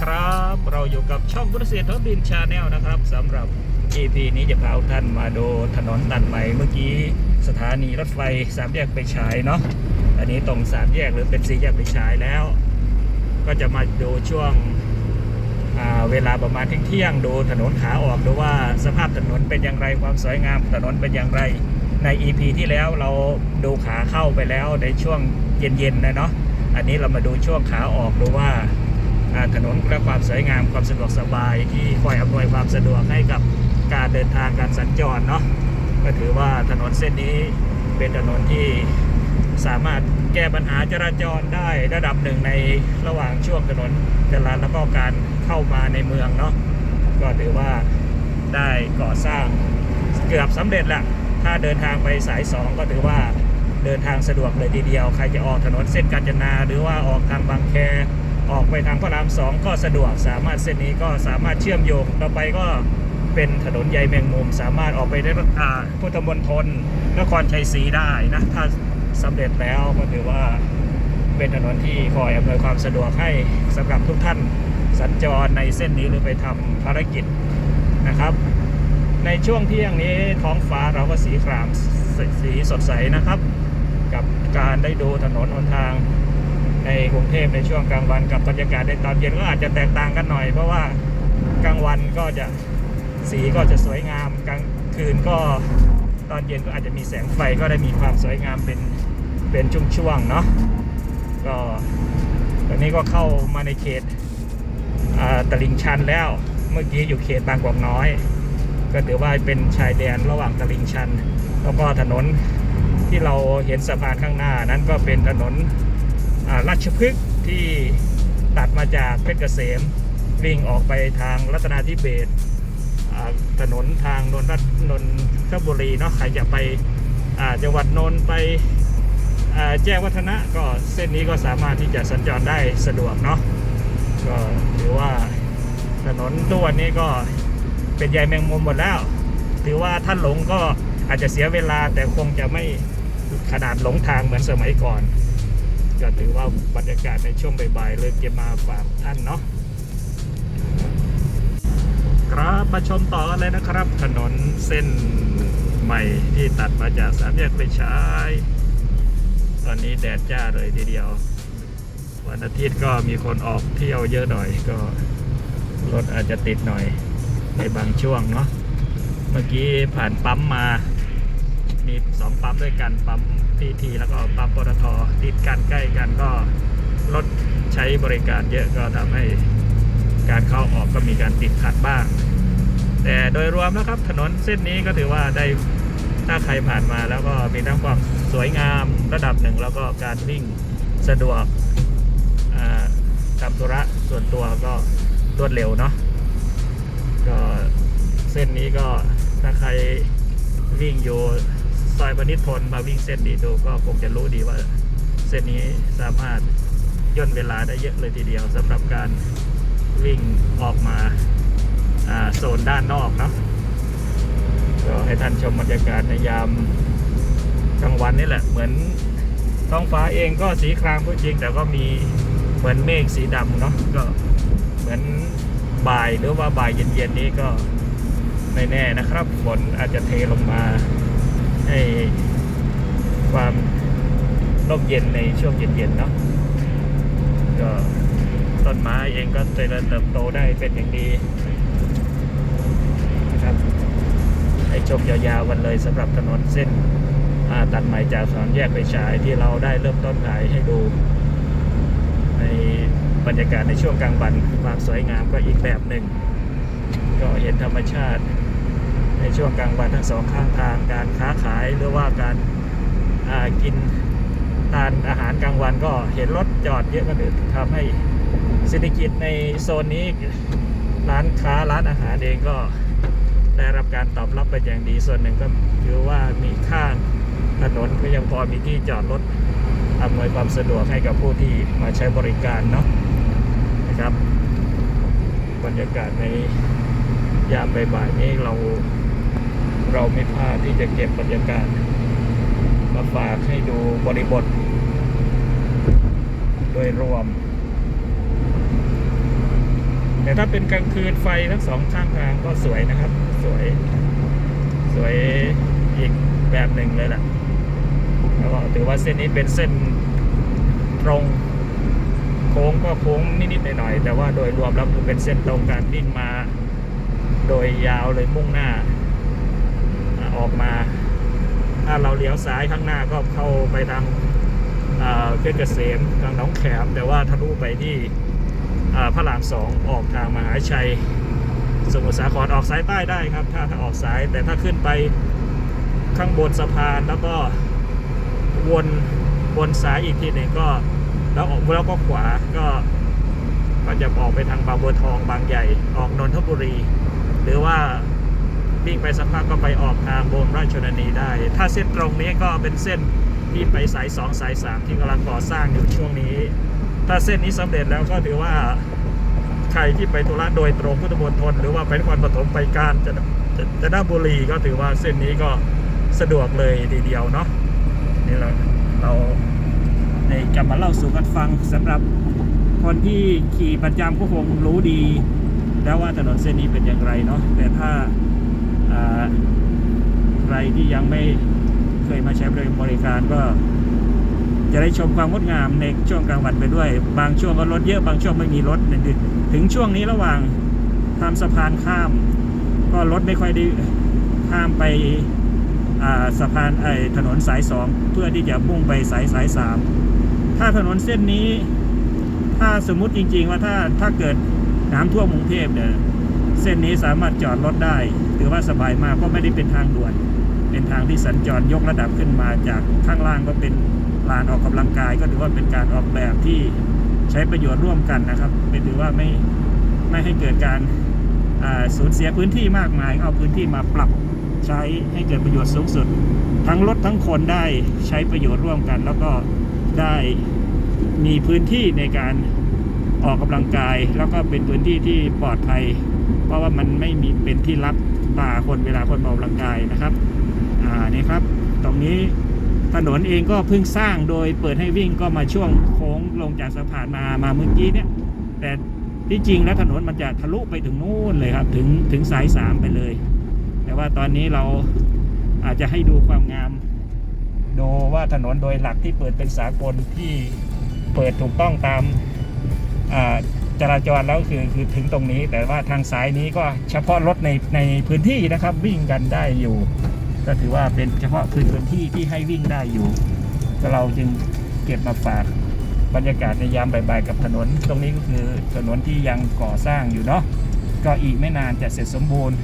ครับ เราอยู่กับช่องกุเกษตรท้องดินชาแนลนะครับสำหรับ EP นี้จะพาท่านมาดูถนนตัดใหม่เมื่อกี้สถานีรถไฟสามแยกไปฉายเนาะอันนี้ตรงสามแยกหรือเป็นสี่แยกไปฉายแล้ว ก็จะมาดูช่วงเวลาประมาณเที่ยงดูถนนขาออกดูว่าสภาพถนนเป็นอย่างไรความสวยงามถนนเป็นอย่างไรใน EP ที่แล้วเราดูขาเข้าไปแล้วในช่วงเย็นๆนะเนาะอันนี้เรามาดูช่วงขาออกดูว่า ถนนและความสวยงามความสะดวกสบายที่คอยอำนวยความสะดวกให้กับการเดินทางการสัญจรเนาะก็ถือว่าถนนเส้นนี้เป็นถนนที่สามารถแก้ปัญหาจราจรได้ระดับหนึ่งในระหว่างช่วงถนนจราจรแล้วก็การเข้ามาในเมืองเนาะก็ถือว่าได้ก่อสร้างเกือบสำเร็จล้วถ้าเดินทางไปสาย 2 ก็ถือว่าเดินทางสะดวกเลยทีเดียว ใครจะออกถนนเส้นกาญจนา หรือว่าออกทางบางแค ออกไปทางพระรามสองก็สะดวกสามารถเส้นนี้ก็สามารถเชื่อมโยงต่อไปก็เป็นถนนใยแมงมุม สามารถออกไปได้อ่าพุทธมณฑลนครชัยศรีได้นะถ้าสำเร็จแล้วก็ถือว่าเป็นถนนที่คอยอำนวยความสะดวกให้สำหรับทุกท่านสัญจรในเส้นนี้หรือไปทำภารกิจนะครับ ในช่วงเที่ยงนี้ท้องฟ้าเราก็สีครามสสีสดใสนะครับ กับการได้ดูถนนหนทาง ในกรุงเทพในช่วงกลางวันกับบรรยากาศในตอนเย็นก็อาจจะแตกต่างกันหน่อย เพราะว่ากลางวันก็จะสีก็จะสวยงามกลางคืนก็ตอนเย็นก็อาจจะมีแสงไฟก็ได้มีความสวยงามเป็นเป็นช่วงๆเนาะก็ตอนนี้ก็เข้ามาในเขตตลิ่งชันแล้วเมื่อกี้อยู่เขตบางกอกน้อย ก็ถือว่าเป็นชายแดนระหว่างตลิ่งชัน แล้วก็ถนนที่เราเห็นสะพานข้างหน้านั้นก็เป็นถนน ราชพฤกษ์ที่ตัดมาจากเพชรเกษมวิ่งออกไปทางรัตนาธิเบศถนนทางนนทนนทบุรีเนาะใครจะไปจังหวัดนนท์ไปแจ้งวัฒนะก็เส้นนี้ก็สามารถที่จะสัญจรได้สะดวกเนาะก็ถือว่าถนนตัวนี้ก็เป็นใยแมงมุมหมดแล้ว ถือว่าท่านหลงก็อาจจะเสียเวลาแต่คงจะไม่ขนาดหลงทางเหมือนสมัยก่อน ก็ถือว่าบรรยากาศในช่วงบ่ายๆเลยเก็บมาฝากท่านเนาะครับมาชมต่อกันเลยนะครับ ถนนเส้นใหม่ที่ตัดมาจากสามแยกไปใช้ตอนนี้แดดจ้าเลยทีเดียว วันอาทิตย์ก็มีคนออกเที่ยวเยอะหน่อยก็รถอาจจะติดหน่อยในบางช่วงเนาะเมื่อกี้ผ่านปั๊มมา มีสองปั๊มด้วยกันปั๊ม พีทีแล้วก็ปั๊มปตทติดกันใกล้กันก็รถใช้บริการเยอะก็ทำให้การเข้าออกก็มีการติดขัดบ้าง แต่โดยรวมนะครับถนนเส้นนี้ก็ถือว่าได้ถ้าใครผ่านมาแล้วก็มีทั้งความสวยงามระดับหนึ่ง แล้วก็การวิ่งสะดวกทำธุระส่วนตัวก็รวดเร็วเนาะก็เส้นนี้ก็ถ้าใครวิ่งอยู่ ซอยพนิชพลมาวิ่งเส้นนี้ดูก็คงจะรู้ดีว่า เส้นนี้สามารถย่นเวลาได้เยอะเลยทีเดียวสำหรับการวิ่งออกมาอ่าโซนด้านนอกเนาะก็ให้ท่านชมบรรยากาศในยามกลางวันนี่แหละ เหมือนท้องฟ้าเองก็สีครามก็จริง แต่ก็มีเหมือนเมฆสีดำเนาะก็เหมือนบ่ายหรือว่าบ่ายเย็นๆนี้ก็ไม่แน่นะครับฝนอาจจะเทลงมา ให้ความร่มเย็นในช่วงเย็นๆเนาะก็ต้นไม้เองก็เจริญเติบโตได้เป็นอย่างดีนะครับให้ชมยาวๆวันเลยสำหรับถนนเส้นตัดใหม่จากสอนแยกไปฉายที่เราได้เริ่มต้นถ่ายให้ดู ในบรรยากาศในช่วงกลางวันความสวยงามก็อีกแบบหนึ่ง ก็เห็นธรรมชาติ ในช่วงกลางวันทั้งสองข้างทางการค้าขายหรือว่าการกินทานอาหารกลางวันก็เห็นรถจอดเยอะก็เลยทำให้เศรษฐกิจในโซนนี้ร้านค้าร้านอาหารเองก็ได้รับการตอบรับเป็นอย่างดีส่วนหนึ่งก็คือว่ามีข้างถนนก็ยังพอมีที่จอดรถอำนวยความสะดวกให้กับผู้ที่มาใช้บริการเนาะนะครับ บรรยากาศในยามบ่ายๆนี้เรา เราไม่พลาดที่จะเก็บบรรยากาศมาฝากให้ดูบริบท โดยรวม แต่ถ้าเป็นกลางคืนไฟทั้งสองข้างทางก็สวยนะครับ สวย สวยอีกแบบหนึ่งเลยแหละแล้วก็ถือว่าเส้นนี้เป็นเส้นตรงโค้งก็โค้งนิดๆหน่อยๆแต่ว่าโดยรวมแล้วคือเป็นเส้นตรงการวิ่งมา โดยยาวเลยมุ่งหน้า ออกมา ถ้าเราเลี้ยวซ้ายข้างหน้าก็เข้าไปทางเพชรเกษมทางหนองแขม แต่ว่าทะลุไปที่พระรามสองออกทางมหาชัย สมุทรสาครออกสายใต้ได้ครับ ถ้าถ้าออกสายแต่ถ้าขึ้นไปข้างบนสะพานแล้วก็วนวนซ้ายอีกทีหนึ่งก็แล้วออกแล้วก็ขวาก็ก็จะออกไปทางบางบัวทองบางใหญ่ออกนนทบุรี หรือว่า วิ่งไปสักพักก็ไปออกทางบนราชชนนีได้ ถ้าเส้นตรงนี้ก็เป็นเส้นที่ไปสายสองสายสามที่กำลังก่อสร้างอยู่ช่วงนี้ ถ้าเส้นนี้สำเร็จแล้วก็ถือว่าใครที่ไปธุระโดยตรงพุทธมณฑลหรือว่าไปนครปฐมไปการจะจะจะด้บุรีก็ถือว่าเส้นนี้ก็สะดวกเลยทีเดียวเนาะนี่เราเราในจะมาเล่าสู่กันฟังสำหรับคนที่ขี่ประจำก็คงรู้ดี แล้วว่าถนนเส้นนี้เป็นอย่างไรเนาะแต่ถ้า ใครที่ยังไม่เคยมาใช้บริการก็จะได้ชมความงดงามในช่วงกลางวันไปด้วย บางช่วงก็รถเยอะบางช่วงไม่มีรถนั่นคือถึงช่วงนี้ระหว่างทำสะพานข้าม ก็รถไม่ค่อยได้ข้ามไปสะพานไอถนนสายสองเพื่อที่จะมุ่งไปสายสายสามถ้าถนนเส้นนี้ ถ้าสมมุติจริง ๆ ว่าถ้าถ้าเกิดน้ำท่วมกรุงเทพเนี่ย เส้นนี้สามารถจอดรถได้ ถือว่าสบายมากเพราะไม่ได้เป็นทางด่วน เป็นทางที่สัญจรยกระดับขึ้นมาจากข้างล่างก็เป็นลานออกกำลังกาย ก็ถือว่าเป็นการออกแบบที่ใช้ประโยชน์ร่วมกันนะครับ เป็นถือว่าไม่ไม่ให้เกิดการสูญเสียพื้นที่มากมาย เอาพื้นที่มาปรับใช้ให้เกิดประโยชน์สูงสุด ทั้งรถทั้งคนได้ใช้ประโยชน์ร่วมกัน แล้วก็ได้มีพื้นที่ในการออกกำลังกาย แล้วก็เป็นพื้นที่ที่ปลอดภัย เพราะว่ามันไม่มีเป็นที่รับตาคนเวลาคนออกกำลังกายนะครับอ่านี่ครับ ตรงนี้ถนนเองก็เพิ่งสร้างโดยเปิดให้วิ่งก็มาช่วงโค้งลงจากสะพานมามาเมื่อกี้เนี่ย แต่ที่จริงแล้วถนนมันจะทะลุไปถึงนู่นเลยครับ ถึงถึงสายสามไปเลย แต่ว่าตอนนี้เราอาจจะให้ดูความงามดูว่าถนนโดยหลักที่เปิดเป็นสากลที่เปิดถูกต้องตามอ่า จราจรแล้วคือคือถึงตรงนี้ แต่ว่าทางซ้ายนี้ก็เฉพาะรถในในพื้นที่นะครับ วิ่งกันได้อยู่ ก็ถือว่าเป็นเฉพาะพื้นพื้นที่ที่ให้วิ่งได้อยู่ก็เราจึงเก็บมาฝากบรรยากาศในยามบ่ายๆกับถนน ตรงนี้ก็คือถนนที่ยังก่อสร้างอยู่เนาะก็อีกไม่นานจะเสร็จสมบูรณ์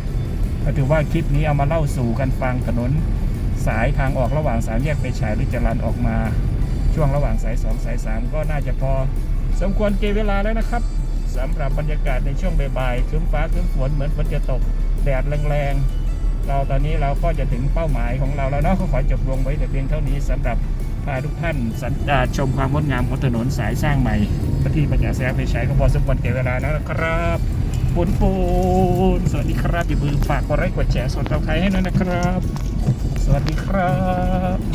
ก็ถือว่าคลิปนี้เอามาเล่าสู่กันฟังถนนสายทางออกระหว่างสามแยกไปฉายหรือจรันออกมา ช่วงระหว่างสายสองสายสามก็น่าจะพอ สมควรเก็บเวลาแล้วนะครับ สำหรับบรรยากาศในช่วงบ่ายๆครึ้มฟ้าครึ้มฝนเหมือนฝนจะตกแดดแรงๆ เราตอนนี้เราก็จะถึงเป้าหมายของเราแล้วเนาะก็ขอจบลงไว้แต่เพียงเท่านี้สำหรับพาทุกท่านสัญจรชมความงดงามของถนนสายสร้างใหม่ที่ประจักษ์แสงไปใช้ก็พอสมควรเก็บเวลาแล้วนะครับปูนปูนสวัสดีครับอย่าลืมฝากกดไลค์กดแชร์สดกับใครให้ด้วยนะครับ สวัสดีครับ